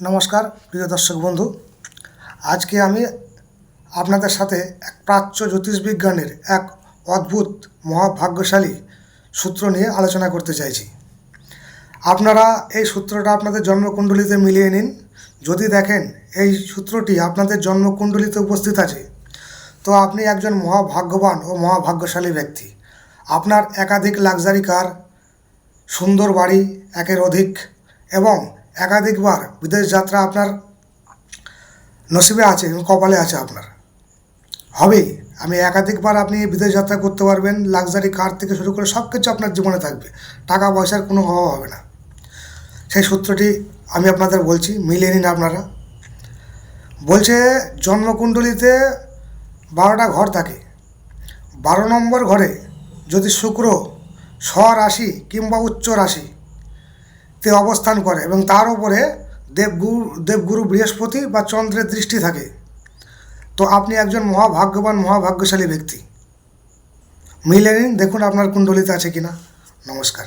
নমস্কার, প্রিয় দর্শক বন্ধু। আজকে আমি আপনাদের সাথে এক প্রাচ্য জ্যোতিষবিজ্ঞানের এক অদ্ভুত মহাভাগ্যশালী সূত্র নিয়ে আলোচনা করতে চাইছি। আপনারা এই সূত্রটা আপনাদের জন্মকুণ্ডলিতে মিলিয়ে নিন। যদি দেখেন এই সূত্রটি আপনাদের জন্মকুণ্ডলিতে উপস্থিত আছে, তো আপনি একজন মহাভাগ্যবান ও মহাভাগ্যশালী ব্যক্তি। আপনার একাধিক লাক্সারি কার, সুন্দর বাড়ি, একের অধিক, এবং একাধিকবার বিদেশ যাত্রা আপনার নসিবে আছে এবং কপালে আছে আপনার। হবেই আমি একাধিকবার আপনি বিদেশ যাত্রা করতে পারবেন লাক্সারি কার থেকে শুরু করে সব কিছু আপনার জীবনে থাকবে টাকা পয়সার কোনো অভাব হবে না। সেই সূত্রটি আমি আপনাদের বলছি, মিলিয়ে নিন আপনারা। বলছে, জন্মকুণ্ডলিতে বারোটা ঘর থাকে। বারো নম্বর ঘরে যদি শুক্র স্বরাশি কিংবা উচ্চ রাশি তে অবস্থান করে এবং তার উপরে দেবগুরু দেবগুরু বৃহস্পতি বা চন্দ্রের দৃষ্টি থাকে। তো আপনি একজন মহাভাগ্যবান, মহাভাগ্যশালী ব্যক্তি। মিলে নিন দেখুন আপনার কুণ্ডলিতে আছে কিনা। নমস্কার।